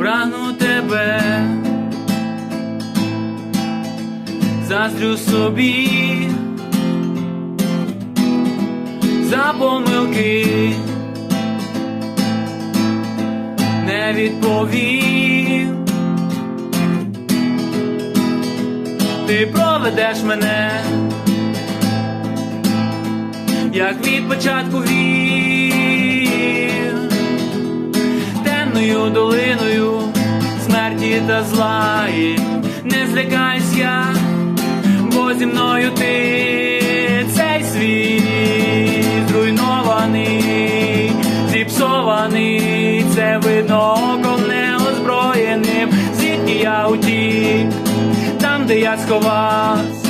прагну тебе, заздрю собі за помилки, не відповів. Ти проведеш мене, як від початку темною долиною смерті та зла не злякайся, бо зі мною ти цей світ зруйнований, зіпсований, це видно оком неозброєним, звідки я утік, там, де я сховався,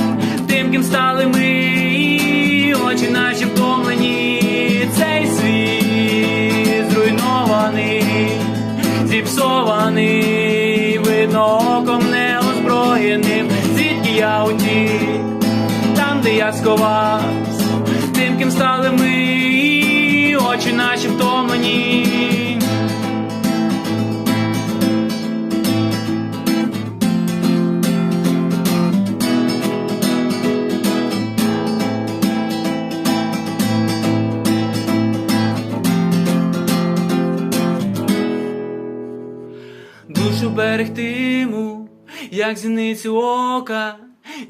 тим, ким стали ми, очі наші неозброєним, звідки я утік, там, де я сховався, тим, ким стали ми, очі наші втомлені. душу берегтиму, як зіницю ока,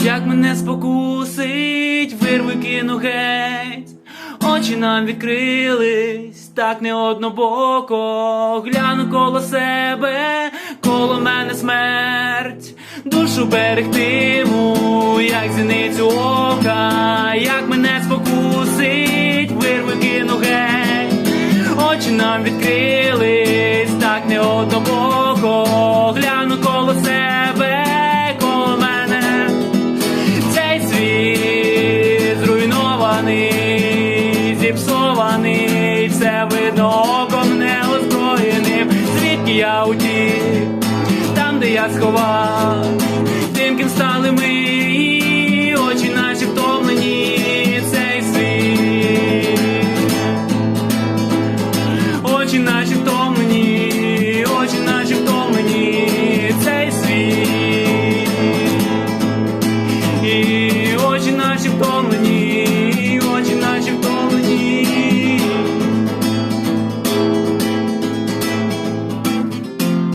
як мене спокусить, вирви кину геть, очі нам відкрились, так не однобоко, гляну коло себе, коло мене смерть, душу берегтиму, як зіницю ока, як мене спокусить, вирви кину геть. Очі нам відкрились, цей світ зруйнований, зіпсований, це видно оком неозброєним, звідки я утік, там, де я сховав, тим, ким стали ми,